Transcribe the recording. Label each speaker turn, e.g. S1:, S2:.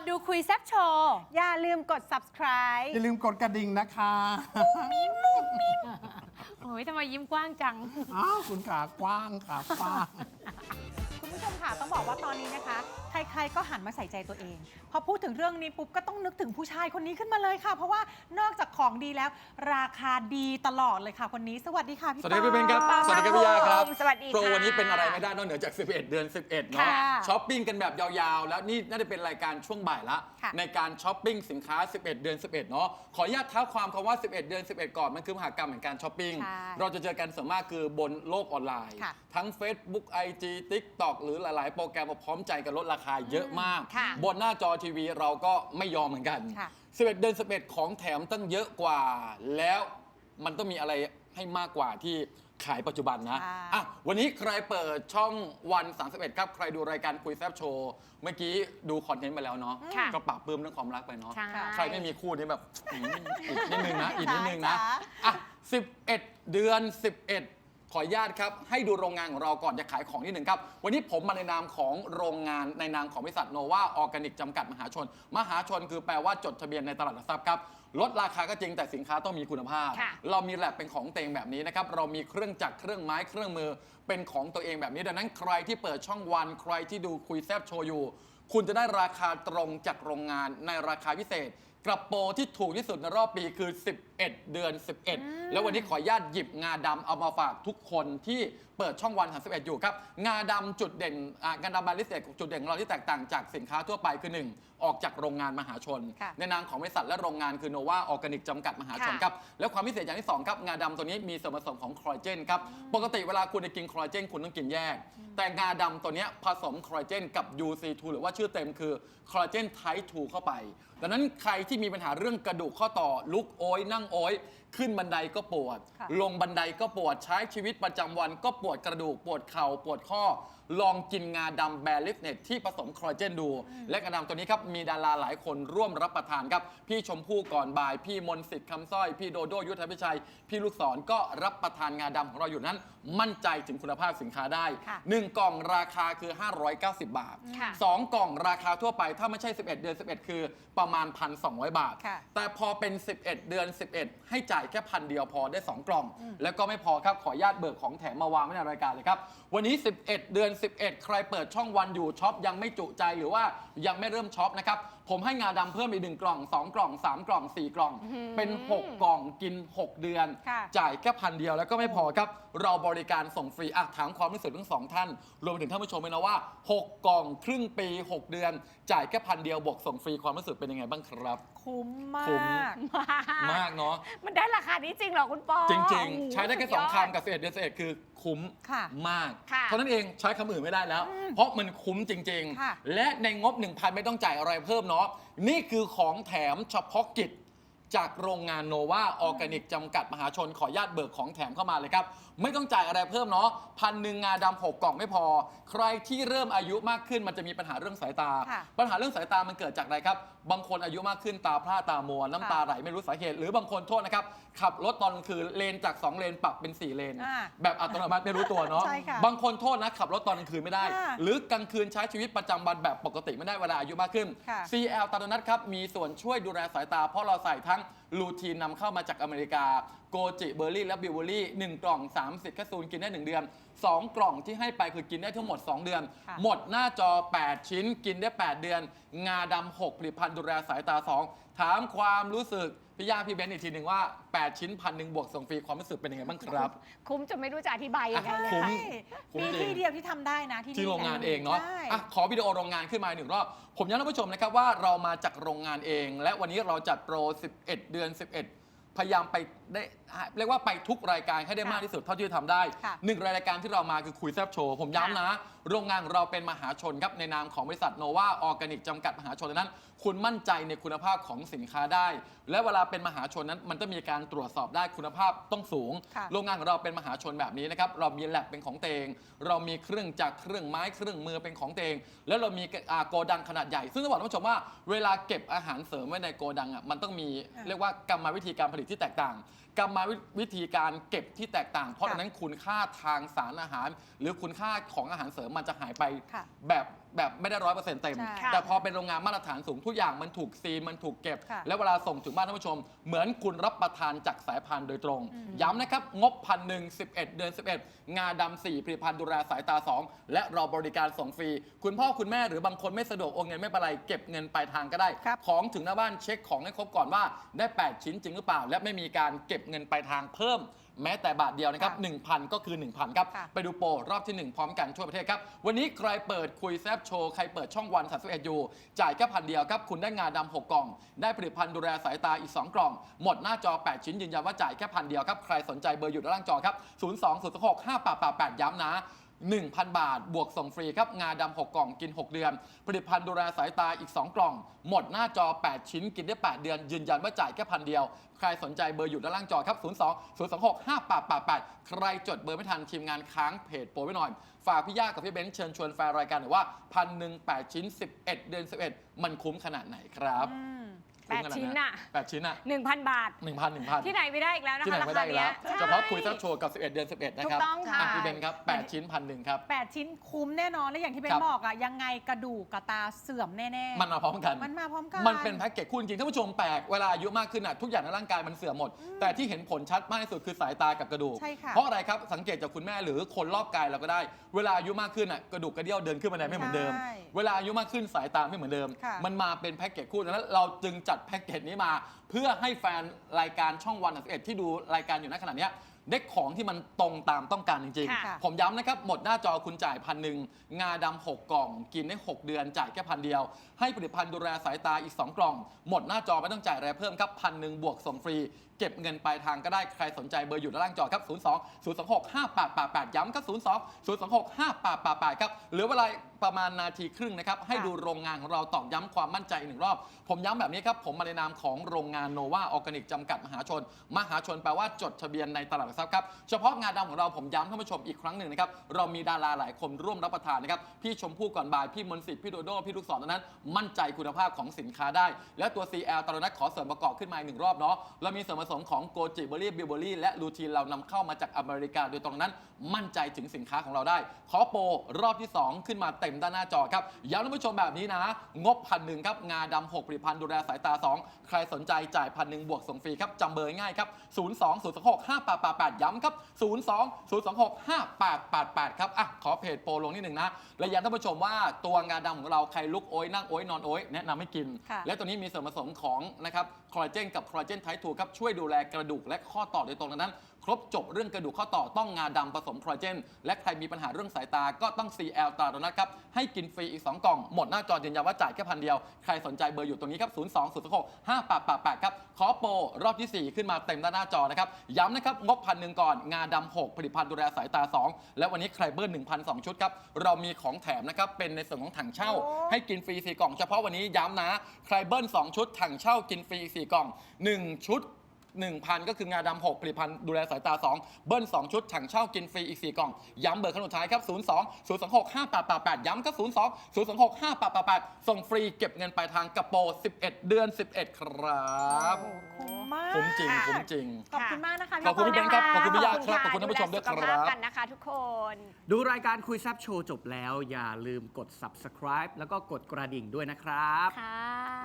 S1: อนดูคุยแซบโชว์
S2: อย่าลืมกด subscribe
S3: อย่าลืมกดกระดิ่งนะคะ
S1: โอ้ยทำไมยิ้มกว้างจัง
S3: อ้าวคุณขากว้างขากว้าง
S2: คุณผู้ชมค่ะต้องบอกว่าตอนนี้นะคะ ใครๆก็หันมาใส่ใจตัวเอง พอพูดถึงเรื่องนี้ปุ๊บก็ต้องนึกถึงผู้ชายคนนี้ขึ้นมาเลยค่ะ เพราะว่านอกจากของดีแล้ว ราคาดีตลอดเลยค่ะคนนี้ สวัสดีค่ะพี่
S4: สวัสดีพี่
S2: ป
S4: เบนครับ
S2: อ
S4: สวัสดีครับพี่ยาครับ
S2: สวัสดี
S4: โปร
S2: ค่ะ
S4: วันนี้เป็นอะไรไม่ได้นอกเหนือจาก 11 เดือน 11 เนาะ
S2: ค่ะ
S4: ช้อปปิ้งกันแบบยาวๆ แล้วนี่น่าจะเป็นรายการช่วงบ่ายละ
S2: ค่ะ
S4: ในการช้อปปิ้งสินค้า 11 เดือน 11 เนาะ ขออนุญาตเท้าความคำว่า 11 เดือน 11 ก่อน มันคือมหากรรมแห่งการช้อปปิ้ง
S2: ใช่
S4: เราจะเจอกันส่วนมากคือบนโลกออนไลน์
S2: ค่ะ
S4: ทั้ง Facebook IG TikTok หรือหลาย ๆ โปรแกรมมาพร้อมใจกันลดราคาเยอะมาก
S2: ค่ะ
S4: บนหน้าจอทีวีเราก็ไม่ยอมเหมือนกัน
S2: ค่ะ
S4: 11 เดือน11 ของแถมตั้งเยอะกว่า แล้วมันต้องมีอะไรให้มากกว่าที่ขายปัจจุบันนะ
S2: ค่ะ
S4: อะ วันนี้ใครเปิดช่องวัน 31 ครับ ใครดูรายการคุยแซบโชว์เมื่อกี้ดูคอนเทนต์ไปแล้วเนาะ
S1: ค่ะ
S4: ก็ปรับปลื้มเรื่องความรักไปเนาะ
S1: ใช่
S4: ใครไม่มีคู่นี่แบบอืมอีกนิดนึงนะ อีกนิดนึงนะ
S2: จ๋า
S4: อะ 11 เดือน 11 ขออนุญาตครับ ให้ดูโรงงานของเราก่อนจะขายของนิดหนึ่งครับ วันนี้ผมมาในนามของโรงงานในนามของบริษัทโนวาออร์แกนิกจำกัดมหาชน มหาชนคือแปลว่าจดทะเบียนในตลาดหลักทรัพย์ครับลดราคาก็จริงแต่สินค้าต้องมีคุณภาพ
S1: ค่ะ
S4: เรามีแลบเป็นของตัวเองแบบนี้นะครับ เรามีเครื่องจักรเครื่องไม้เครื่องมือ เป็นของตัวเองแบบนี้ ดังนั้นใครที่เปิดช่องวัน ใครที่ดูคุยแซบโชว์อยู่ คุณจะได้ราคาตรงจากโรงงานในราคาพิเศษ กระโปรงที่ถูกที่สุดในรอบปีคือ 11 เดือน 11 แล้ววันนี้ขออนุญาตหยิบงาดำเอามาฝากทุกคนที่เปิดช่องวัน 31 อยู่ครับ งาดำจุดเด่นอ่างาดำบาลิสเตจุดเด่นของเราที่แตกต่างจากสินค้าทั่วไปคือ1ออกจากโรงงานมหาชน
S2: ค่ะ
S4: ในนามของบริษัทและโรงงานคือโนวาออร์แกนิกจำกัดมหาชน
S1: ค่ะ
S4: ครับ และความพิเศษอย่างที่ 2 ครับ งาดำตัวนี้มีส่วนผสมของคอลลาเจนครับ ปกติเวลาคุณจะกินคอลลาเจนคุณต้องกินแยก แต่งาดำตัวเนี้ยผสมคอลลาเจนกับ UC2 หรือว่าชื่อเต็มคือคอลลาเจนไทป์2เข้าไป ดังนั้นใครที่มีปัญหาเรื่องกระดูกข้อต่อลุกโอยนั่งโอย ขึ้นบันไดก็ปวด
S2: ค่ะ
S4: ลงบันไดก็ปวดใช้ชีวิตประจำวันก็ปวดกระดูก ปวดเข่าปวดข้อ ลองกินงาดำแบลิฟเนตที่ผสมคอลลาเจนดู และงาดำตัวนี้ครับมีดาราหลายคนร่วมรับประทานครับ พี่ชมพู่ก่อนบ่าย พี่มนต์สิทธิ์คำสร้อย พี่โดโดยุทธพิชัย พี่ลูกศรก็รับประทานงาดำของเราอยู่นั้น มั่นใจถึงคุณภาพสินค้าได้
S2: ค่ะ
S4: 1กล่องราคาคือ 590 บาท
S1: ค่ะ
S4: 2 กล่องราคาทั่วไปถ้าไม่ใช่ 11 เดือน 11 คือประมาณ 1,200 บาท
S2: ค่ะ
S4: แต่พอเป็น 11 เดือน 11 ให้จ่ายแค่พันเดียวพอได้ 2 กล่อง แล้วก็ไม่พอครับขออนุญาตเบิกของแถมมาวางไว้ในรายการเลยครับ วันนี้ 11 เดือน 11 ใครเปิดช่องวันอยู่ช็อปยังไม่จุใจหรือว่ายังไม่เริ่มช็อปนะครับผมให้งาดำเพิ่มอีกหนึ่งกล่อง 2 กล่อง 3 กล่อง 4 กล่อง เป็น 6 กล่องกิน 6 เดือน
S2: ค่ะ
S4: จ่ายแค่พันเดียวแล้วก็ไม่พอครับ เราบริการส่งฟรีอะถามความรู้สึกทั้งสองท่าน รวมไปถึงท่านผู้ชมเลยนะว่า 6 กล่องครึ่งปี 6 เดือน จ่ายแค่พันเดียวบวกส่งฟรีความรู้สึกเป็นยังไงบ้างครับ
S2: คุ้มมา
S4: คุ้ม
S2: ก
S4: มากเนาะ
S1: มันได้ราคานี้จริงเหรอคุณปอ
S4: จริง
S1: โอ้โห
S4: ๆใช้ได้แค่
S1: สุ
S4: สอง
S1: ยด
S4: คำกับเศษเดือนเศษคือคุ้ม
S2: ค่ะ
S4: มาก
S1: ค่ะ
S4: เท่านั้นเองใช้คำอื่นไม่ได้แล้วเพราะมันคุ้มจริง
S2: ค่ะ
S4: ๆ และในงบ 1,000 ไม่ต้องจ่ายอะไรเพิ่มเนาะนี่คือของแถมเฉพาะกิจ จากโรงงานโนวาออร์แกนิกจำกัดมหาชนขออนุญาตเบิกของแถมเข้ามาเลยครับ ไม่ต้องจ่ายอะไรเพิ่มเนาะพันหนึ่งงาดำหกกล่องไม่พอ ใครที่เริ่มอายุมากขึ้นมันจะมีปัญหาเรื่องสายตา
S2: ค่ะ
S4: ปัญหาเรื่องสายตามันเกิดจากอะไรครับ บางคนอายุมากขึ้นตาพร่าตามัวน้ำตา
S2: ค่ะ
S4: ไหลไม่รู้สาเหตุ หรือบางคนโทษนะครับขับรถตอนกลางคืนเลนจาก2เลนปรับเป็น4เลน
S2: อ่า
S4: แบบอัตโนมัติไม่รู้ตัวเนาะ
S2: ใช่ค่ะ
S4: บางคนโทษนะขับรถตอนกลางคืนไม่ได้
S2: ค่ะ
S4: หรือกลางคืนใช้ชีวิตประจำวันแบบปกติไม่ได้เวลาอายุมากขึ้น
S2: ค่ะ
S4: CL ตาโดนัทครับมีส่วนช่วยดูแลสายตาเพราะเราใส่ทั้ง sabe? ลูทีนนำเข้ามาจากอเมริกา โกจิเบอร์รี่และบิวเบอรี่1กล่อง 30แคปซูลกินได้ 1 เดือน 2 กล่องที่ให้ไปคือกินได้ทั้งหมด 2 เดือน
S2: ค่ะ
S4: หมดหน้าจอ 8 ชิ้นกินได้ 8 เดือน งาดำ6ผลิตภัณฑ์ดูแลสายตา 2 ถามความรู้สึกพี่ย่าพี่เบนซ์อีกทีหนึ่งว่า 8 ชิ้นพันหนึ่งบวกส่งฟรีความรู้สึกเป็นยังไงบ้างครับ
S1: คุ้มจนไม่รู้จะอธิบายยังไงเลย
S4: คุ้ม
S2: ใช่
S4: คุ้ม
S2: มี
S4: จริง
S2: ที่เดียวที่ทำได้นะที่
S4: ที่โรงงานเองเนาะ
S2: ใช่
S4: อะขอวิดีโอโรงงานขึ้นมาหนึ่งรอบ ผมย้ำท่านผู้ชมนะครับว่าเรามาจากโรงงานเอง และวันนี้เราจัดโปร 11 เดือน11 พยายามไปได้ เรียกว่าไปทุกรายการให้ได้
S2: ค่ะ
S4: มากที่สุดเท่าที่จะทำได้
S2: ค่ะ
S4: หนึ่งรายการที่เรามาคือคุยแซบโชว์ผมย้ำนะ โรงงานของเราเป็นมหาชนครับในนามของบริษัทโนวาออร์แกนิกจำกัดมหาชนดังนั้น คุณมั่นใจในคุณภาพของสินค้าได้ และเวลาเป็นมหาชนนั้นมันต้องมีการตรวจสอบได้คุณภาพต้องสูง
S2: ค่ะ
S4: โรงงานของเราเป็นมหาชนแบบนี้นะครับ เรามีแลบเป็นของเตง เรามีเครื่องจักรเครื่องไม้เครื่องมือเป็นของเตง แล้วเรามีอ่าโกดังขนาดใหญ่ ซึ่งต้องบอกท่านผู้ชมว่าเวลาเก็บอาหารเสริมไว้ในโกดังอะมันต้องมี
S2: อ่า
S4: เรียกว่ากรรมวิธีการผลิตที่แตกต่าง กรรมวิธีการเก็บที่แตกต่าง เพราะ
S2: ค่ะ
S4: ฉะนั้นคุณค่าทางสารอาหาร หรือคุณค่าของอาหารเสริมมันจะหายไป
S2: ค่ะ
S4: แบบแบบไม่ได้ร้อยเปอร์เซ็นต์เต็ม
S2: ใช่
S1: ค่ะ
S4: แต่พอเป็นโรงงานมาตรฐานสูงทุกอย่างมันถูกซีนมันถูกเก็บ
S2: ค่ะ
S4: แล้วเวลาส่งถึงบ้านท่านผู้ชม เหมือนคุณรับประทานจากสายพานโดยตรง
S2: อืม
S4: ย้ำนะครับ งบพันหนึ่งสิบเอ็ดเดือน11งาดำสี่ผลิตภัณฑ์ดูแลสายตา2และเราบริการส่งฟรี คุณพ่อคุณแม่หรือบางคนไม่สะดวกโอนเงินไม่เป็นไรเก็บเงินปลายทางก็ได้
S2: ครับ
S4: ของถึงหน้าบ้านเช็คของให้ครบก่อนว่าได้ 8 ชิ้นจริงหรือเปล่า และไม่มีการเก็บเงินปลายทางเพิ่มแม้แต่บาทเดียวนะครับ
S2: ค่ะ
S4: 1,000 ก็คือ 1,000 ครับ
S2: ค่ะ
S4: ไปดูโปรรอบที่1 พร้อมกันทั่วประเทศครับ วันนี้ใครเปิดคุยแซบโชว์ ใครเปิดช่องวัน31อยู่จ่ายแค่พันเดียวครับ คุณได้งาดำ6กล่อง ได้ผลิตภัณฑ์ดูแลสายตาอีก 2 กล่อง หมดหน้าจอ 8 ชิ้นยืนยันว่าจ่ายแค่พันเดียวครับ ใครสนใจเบอร์อยู่ด้านล่างจอครับ 0 2 0 6 5 8 8 8 ย้ำนะ 1,000 บาท บวกส่งฟรีครับ งาดำ6กล่องกิน 6 เดือน ผลิตภัณฑ์ดูแลสายตาอีก 2 กล่อง หมดหน้าจอ 8 ชิ้นกินได้ 8 เดือน ยืนยันว่าจ่ายแค่พันเดียว ใครสนใจเบอร์อยู่ด้านล่างจอครับ 0 2 0 2 6 5 8 8 8 ใครจดเบอร์ไม่ทันทีมงานค้างเพจโปรไว้หน่อย ฝากพี่ย่ากับพี่เบนซ์เชิญชวนแฟนรายการหน่อยว่าพันหนึ่งแปดชิ้น 11 เดือน 11 มันคุ้มขนาดไหนครับ
S2: อืม
S1: แปด
S4: คุ้มขนา
S1: ชิ้น
S4: ไห
S1: น่ะ
S4: แปดชิ้นอะ
S1: 1,000 บาท
S4: หนึ่งพันหนึ่งพัน
S1: ที่ไหนไม่ได้อีกแล้วนะ
S4: ที่ไห
S1: คะ
S4: น
S1: รา
S4: ไม่
S1: คา
S4: ได้อีก
S1: เนี้
S4: แล้
S1: ยว
S4: เฉพาะคุยซับโชว์กับ 11 เดือน 11 นะ
S1: ถู
S4: ค
S1: ก
S4: รับ
S1: ต้องค่ะ
S4: อะพี่เบนซ์ครับ8ชิ้นพันหนึ่งครับ
S2: 8ชิ้นคุ้มแน่นอนและอย่างที่เบ
S4: ครั
S2: น
S4: บ
S2: บอกอะยังไงกระดูกกับตาเสื่อมแน่ๆ
S4: มันมาพร้อมกัน
S2: มันมาพร้อมกัน
S4: มันเป็นแพ็กเกจคู่จริงๆท่านผู้ชมแปลก เวลาอายุมากขึ้นอะทุกอย่างในร่างกายมันเสื่อมหมด แต่ที่เห็นผลชัดมากที่สุดคือสายตากับกระดูก
S2: ใช่ค่ะ
S4: เพราะอะไรครับ สังเกตจากคุณแม่หรือคนรอบกายเราก็ได้ เวลาอายุมากขึ้นอะกระดูกกระเดี่ยวเดินขึ้นบันไดไม่เหมือนเดิม
S2: ใช่
S4: เวลาอายุมากขึ้นสายตาไม่เหมือนเดิม
S2: ค่ะ
S4: มันมาเป็นแพ็กเกจคู่ดังนั้นเราจึงจัดแพ็กเกจนี้มา เพื่อให้แฟนรายการช่องวัน11ที่ดูรายการอยู่ณขณะเนี้ยได้ของที่มันตรงตามต้องการจริง
S1: ค่ะ
S4: ๆ ผมย้ำนะครับ หมดหน้าจอคุณจ่ายพันหนึ่งงาดำ6กล่อง กินได้ 6 เดือนจ่ายแค่พันเดียว ให้ผลิตภัณฑ์ดูแลสายตาอีก 2 กล่อง หมดหน้าจอไม่ต้องจ่ายอะไรเพิ่มครับพันหนึ่งบวกส่งฟรี เก็บเงินปลายทางก็ได้ใครสนใจเบอร์อยู่ด้านล่างจอครับ 02 026 5888 ย้ำครับ 02 026 5888 ครับเหลือเวลาประมาณนาทีครึ่งนะครับ ให้ดูโรงงานของเราตอกย้ำความมั่นใจอีกหนึ่งรอบ ผมย้ำแบบนี้ครับ ผมมาในนามของโรงงานโนวาออร์แกนิกจำกัดมหาชน มหาชนแปลว่าจดทะเบียนในตลาดหลักทรัพย์ครับ เฉพาะงานดำของเราผมย้ำท่านผู้ชมอีกครั้งหนึ่งนะครับ เรามีดาราหลายคนร่วมรับประทานนะครับ พี่ชมพู่ก่อนบ่าย พี่มนต์สิทธิ์ พี่โดโด้ พี่ลูกศรตอนนั้น มั่นใจคุณภาพของสินค้าได้ และตัว CL ตอนนั้นขอเสริมประกอบขึ้นมาอีกหนึ่งรอบเนาะ เรามีส่วนผสมของโกจิเบอรี่บิวเบอรี่และลูทีนเรานำเข้ามาจากอเมริกา โดยตรงนั้นมั่นใจถึงสินค้าของเราได้ ขอโปรรอบที่ 2 ขึ้นมาเต็มด้านหน้าจอครับย้ำท่านผู้ชมแบบนี้นะ งบพันหนึ่งครับงาดำ6ผลิตภัณฑ์ดูแลสายตา 2 ใครสนใจจ่ายพันหนึ่งบวกส่งฟรีครับจำเบอร์ง่ายครับ 0 2 0 2 6 5 8 8 8 ย้ำครับ 0 2 0 2 6 5 8 8 8 ครับอะขอเพจโปรลงนิดหนึ่งนะและย้ำท่านผู้ชมว่าตัวงาดำของเราใครลุกโอยนั่งโอยนอนโอยแนะนำให้กิน
S2: ค่ะ
S4: และตัวนี้มีส่วนผสมของนะครับคอลลาเจนกับคอลลาเจนไททูครับช่วยดููแลกระดูกและข้อต่อโดยตรงดังนั้น ครบจบเรื่องกระดูกข้อต่อต้องงาดำผสมคอลลาเจน และใครมีปัญหาเรื่องสายตาก็ต้อง CL ตาโดนัทครับ ให้กินฟรีอีก 2 กล่อง หมดหน้าจอยืนยันว่าจ่ายแค่พันเดียว ใครสนใจเบอร์อยู่ตรงนี้ครับ 0 2 0 6 5 8 8 8 ครับ ขอโปรรอบทีสี่4 ขึ้นมาเต็มด้านหน้าจอนะครับ ย้ำนะครับ งบพันหนึ่งก่อน งาดำ6ผลิตภัณฑ์ดูแลสายตา 2 และวันนี้ใครเบิ้ล1,002 ชุดครับเรามีของแถมนะครับเป็นในส่วนของถังเช่า ให้กินฟรีสี่กล่องเฉพาะวันนี้ย้ำนะใครเบิ้ล2ชุดถังเช่ากินฟรีสี่กล่อง 1 ชุด 1,000 ก็คืองาดำ6ผลิตภัณฑ์ดูแลสายตา 2 เบิ้ล 2 ชุดถังเช่ากินฟรีอีก 4 กล่อง ย้ำเบอร์ขั้นสุดท้ายครับ 02 026 5888 ย้ำครับ02 026 5888 ส่งฟรีเก็บเงินปลายทางกระโปร11 เดือน 11 ครับ
S2: โอ้คุ้มมาก
S4: คุ้มจริง
S1: ค่ะ
S4: คุ้มจริง
S2: ขอบคุณมากนะคะ
S4: ขอบคุณพี่เบนครับขอบคุณพี่ย่าครับะขอบคุณท่านผู้ชมด้วยครับ
S1: ดูแลสุขภาพกันนะคะทุกคน
S3: ดูรายการคุยแซบโชว์จบแล้ว อย่าลืมกด subscribe แล้วก็กดกระดิ่งด้วยนะครับ
S1: ค่ะ